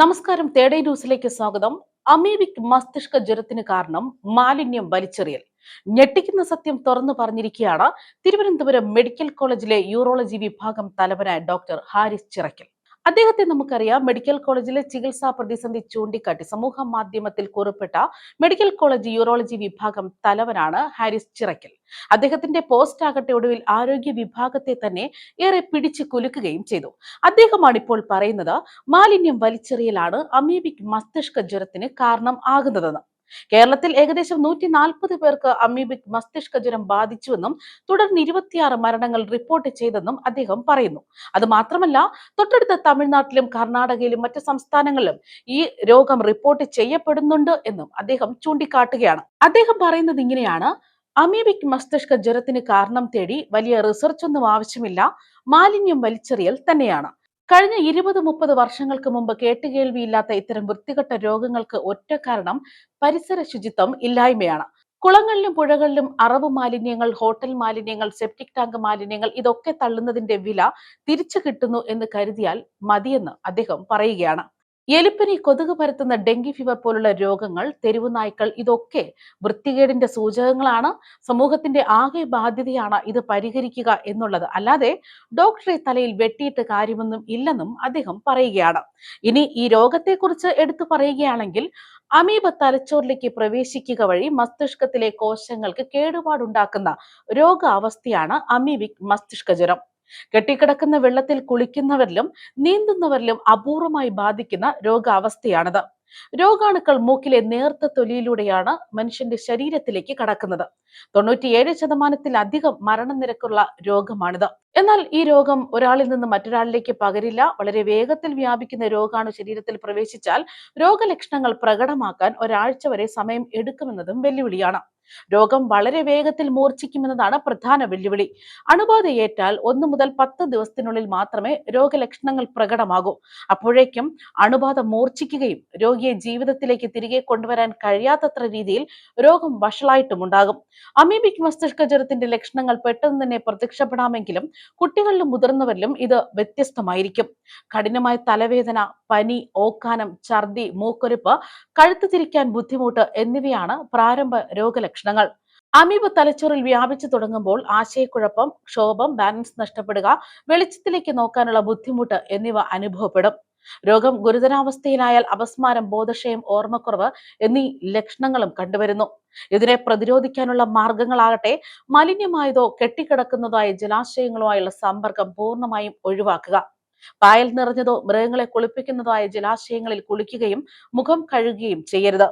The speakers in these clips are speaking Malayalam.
നമസ്കാരം തേടേ ന്യൂസിലേക്ക് സ്വാഗതം. അമീബിക് മസ്തിഷ്ക ജ്വരത്തിന് കാരണം മാലിന്യം വലിച്ചെറിയൽ. ഞെട്ടിക്കുന്ന സത്യം തുറന്നു പറഞ്ഞിരിക്കുകയാണ് തിരുവനന്തപുരം മെഡിക്കൽ കോളേജിലെ യൂറോളജി വിഭാഗം തലവനായ ഡോക്ടർ ഹാരിസ് ചിറക്കൽ അദ്ദേഹത്തെ നമുക്കറിയാം. മെഡിക്കൽ കോളേജിലെ ചികിത്സാ പ്രതിസന്ധി ചൂണ്ടിക്കാട്ടി സമൂഹ മാധ്യമത്തിൽ കുറിപ്പെട്ട മെഡിക്കൽ കോളേജ് യൂറോളജി വിഭാഗം തലവനാണ് ഹാരിസ് ചിറക്കൽ അദ്ദേഹത്തിന്റെ പോസ്റ്റ് ആകട്ടെ ഒടുവിൽ ആരോഗ്യ വിഭാഗത്തെ തന്നെ ഏറെ പിടിച്ചു കുലുക്കുകയും ചെയ്തു. അദ്ദേഹമാണ് ഇപ്പോൾ പറയുന്നത് മാലിന്യം വലിച്ചെറിയലാണ് അമീബിക് മസ്തിഷ്ക ജ്വരത്തിന് കാരണം ആകുന്നതെന്ന്. കേരളത്തിൽ ഏകദേശം നൂറ്റി നാൽപ്പത് പേർക്ക് അമീബിക് മസ്തിഷ്ക ജ്വരം ബാധിച്ചുവെന്നും തുടർന്ന് ഇരുപത്തിയാറ് മരണങ്ങൾ റിപ്പോർട്ട് ചെയ്തെന്നും അദ്ദേഹം പറയുന്നു. അത് മാത്രമല്ല തൊട്ടടുത്ത തമിഴ്നാട്ടിലും കർണാടകയിലും മറ്റ് സംസ്ഥാനങ്ങളിലും ഈ രോഗം റിപ്പോർട്ട് ചെയ്യപ്പെടുന്നുണ്ട് എന്നും അദ്ദേഹം ചൂണ്ടിക്കാട്ടുകയാണ്. അദ്ദേഹം പറയുന്നത് ഇങ്ങനെയാണ്. അമീബിക് മസ്തിഷ്ക ജ്വരത്തിന് കാരണം തേടി വലിയ റിസർച്ച് ഒന്നും ആവശ്യമില്ല. മാലിന്യം വലിച്ചെറിയൽ തന്നെയാണ്. കഴിഞ്ഞ ഇരുപത് മുപ്പത് വർഷങ്ങൾക്ക് മുമ്പ് കേട്ടുകേൾവിയില്ലാത്ത ഇത്തരം വൃത്തികെട്ട രോഗങ്ങൾക്ക് ഒറ്റ കാരണം പരിസര ശുചിത്വം ഇല്ലായ്മയാണ്. കുളങ്ങളിലും പുഴകളിലും അറവ് മാലിന്യങ്ങൾ ഹോട്ടൽ മാലിന്യങ്ങൾ സെപ്റ്റിക് ടാങ്ക് മാലിന്യങ്ങൾ ഇതൊക്കെ തള്ളുന്നതിന്റെ വില തിരിച്ചു കിട്ടുന്നു എന്ന് കരുതിയാൽ മതിയെന്ന് അദ്ദേഹം പറയുകയാണ്. എലിപ്പനി കൊതുക് പരത്തുന്ന ഡെങ്കി ഫീവർ പോലുള്ള രോഗങ്ങൾ തെരുവുനായ്ക്കൾ ഇതൊക്കെ വൃത്തികേടിന്റെ സൂചകങ്ങളാണ്. സമൂഹത്തിന്റെ ആകെ ബാധ്യതയാണ് ഇത് പരിഹരിക്കുക എന്നുള്ളത്. അല്ലാതെ ഡോക്ടറെ തലയിൽ വെട്ടിയിട്ട് കാര്യമൊന്നും ഇല്ലെന്നും അദ്ദേഹം പറയുകയാണ്. ഇനി ഈ രോഗത്തെക്കുറിച്ച് എടുത്തു പറയുകയാണെങ്കിൽ അമീബ തലച്ചോറിലേക്ക് പ്രവേശിക്കുക വഴി മസ്തിഷ്കത്തിലെ കോശങ്ങൾക്ക് കേടുപാടുണ്ടാക്കുന്ന രോഗാവസ്ഥയാണ് അമീബിക് മസ്തിഷ്ക ജ്വരം കെട്ടിക്കിടക്കുന്ന വെള്ളത്തിൽ കുളിക്കുന്നവരിലും നീന്തുന്നവരിലും അപൂർവമായി ബാധിക്കുന്ന രോഗാവസ്ഥയാണിത്. രോഗാണുക്കൾ മൂക്കിലെ നേർത്ത തൊലിയിലൂടെയാണ് മനുഷ്യന്റെ ശരീരത്തിലേക്ക് കടക്കുന്നത്. തൊണ്ണൂറ്റിയേഴ് ശതമാനത്തിലധികം മരണനിരക്കുള്ള രോഗമാണിത്. എന്നാൽ ഈ രോഗം ഒരാളിൽ നിന്ന് മറ്റൊരാളിലേക്ക് പകരില്ല. വളരെ വേഗത്തിൽ വ്യാപിക്കുന്ന രോഗാണു ശരീരത്തിൽ പ്രവേശിച്ചാൽ രോഗലക്ഷണങ്ങൾ പ്രകടമാക്കാൻ ഒരാഴ്ച വരെ സമയം എടുക്കുമെന്നതും വെല്ലുവിളിയാണ്. രോഗം വളരെ വേഗത്തിൽ മൂർച്ഛിക്കുമെന്നതാണ് പ്രധാന വെല്ലുവിളി. അണുബാധയേറ്റാൽ ഒന്ന് മുതൽ പത്ത് ദിവസത്തിനുള്ളിൽ മാത്രമേ രോഗലക്ഷണങ്ങൾ പ്രകടമാകൂ. അപ്പോഴേക്കും അണുബാധ മൂർച്ഛിക്കുകയും രോഗിയെ ജീവിതത്തിലേക്ക് തിരികെ കൊണ്ടുവരാൻ കഴിയാത്തത്ര രീതിയിൽ രോഗം വഷളായിട്ടുമുണ്ടാകും. അമീബിക് മസ്തിഷ്ക ജ്വരത്തിന്റെ ലക്ഷണങ്ങൾ പെട്ടെന്ന് തന്നെ പ്രത്യക്ഷപ്പെടാമെങ്കിലും കുട്ടികളിലും മുതിർന്നവരിലും ഇത് വ്യത്യസ്തമായിരിക്കും. കഠിനമായ തലവേദന പനി ഓക്കാനം ഛർദി മൂക്കൊരുപ്പ് കഴുത്ത് തിരിക്കാൻ ബുദ്ധിമുട്ട് എന്നിവയാണ് പ്രാരംഭ രോഗലക്ഷണം ലക്ഷണങ്ങൾ. അമീബ തലച്ചോറിൽ വ്യാപിച്ചു തുടങ്ങുമ്പോൾ ആശയക്കുഴപ്പം ക്ഷോഭം ബാലൻസ് നഷ്ടപ്പെടുക വെളിച്ചത്തിലേക്ക് നോക്കാനുള്ള ബുദ്ധിമുട്ട് എന്നിവ അനുഭവപ്പെടും. രോഗം ഗുരുതരാവസ്ഥയിലായാൽ അപസ്മാരം ബോധക്ഷയം ഓർമ്മക്കുറവ് എന്നീ ലക്ഷണങ്ങളും കണ്ടുവരുന്നു. ഇതിനെ പ്രതിരോധിക്കാനുള്ള മാർഗങ്ങളാകട്ടെ മലിനമായതോ കെട്ടിക്കിടക്കുന്നതോ ആയ ജലാശയങ്ങളോ ആയുള്ള സമ്പർക്കം പൂർണമായും ഒഴിവാക്കുക. പായൽ നിറഞ്ഞതോ മൃഗങ്ങളെ കുളിപ്പിക്കുന്നതോ ആയ ജലാശയങ്ങളിൽ കുളിക്കുകയും മുഖം കഴുകുകയും ചെയ്യരുത്.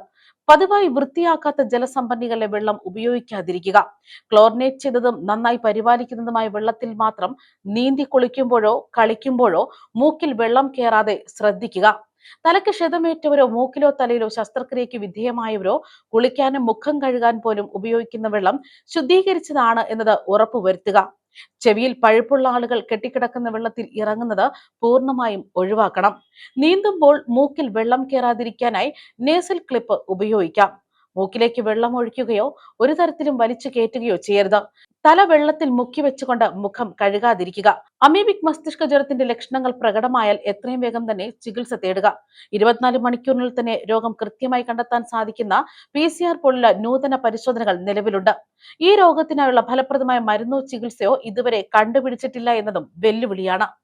പതിവായി വൃത്തിയാക്കാത്ത ജലസംഭരണികളിലെ വെള്ളം ഉപയോഗിക്കാതിരിക്കുക. ക്ലോറിനേറ്റ് ചെയ്തതും നന്നായി പരിപാലിക്കുന്നതുമായ വെള്ളത്തിൽ മാത്രം നീന്തി കുളിക്കുമ്പോഴോ കളിക്കുമ്പോഴോ മൂക്കിൽ വെള്ളം കയറാതെ ശ്രദ്ധിക്കുക. തലയ്ക്ക് ക്ഷതമേറ്റവരോ മൂക്കിലോ തലയിലോ ശസ്ത്രക്രിയയ്ക്ക് വിധേയമായവരോ കുളിക്കാനും മുഖം കഴുകാൻ പോലും ഉപയോഗിക്കുന്ന വെള്ളം ശുദ്ധീകരിച്ചതാണ് എന്നത് ഉറപ്പുവരുത്തുക. ചെവിയിൽ പഴുപ്പുള്ള ആളുകൾ കെട്ടിക്കിടക്കുന്ന വെള്ളത്തിൽ ഇറങ്ങുന്നത് പൂർണമായും ഒഴിവാക്കണം. നീന്തുമ്പോൾ മൂക്കിൽ വെള്ളം കയറാതിരിക്കാനായി നേസൽ ക്ലിപ്പ് ഉപയോഗിക്കാം. മൂക്കിലേക്ക് വെള്ളം ഒഴിക്കുകയോ ഒരു തരത്തിലും വലിച്ചു കയറ്റുകയോ ചെയ്യരുത്. തല വെള്ളത്തിൽ മുക്കി വെച്ചുകൊണ്ട് മുഖം കഴുകാതിരിക്കുക. അമീബിക് മസ്തിഷ്ക ജ്വരത്തിന്റെ ലക്ഷണങ്ങൾ പ്രകടമായാൽ എത്രയും വേഗം തന്നെ ചികിത്സ തേടുക. ഇരുപത്തിനാല് മണിക്കൂറിനുള്ളിൽ തന്നെ രോഗം കൃത്യമായി കണ്ടെത്താൻ സാധിക്കുന്ന പി സി ആർ പോലുള്ള നൂതന പരിശോധനകൾ നിലവിലുണ്ട്. ഈ രോഗത്തിനായുള്ള ഫലപ്രദമായ മരുന്നോ ചികിത്സയോ ഇതുവരെ കണ്ടുപിടിച്ചിട്ടില്ല എന്നതും വെല്ലുവിളിയാണ്.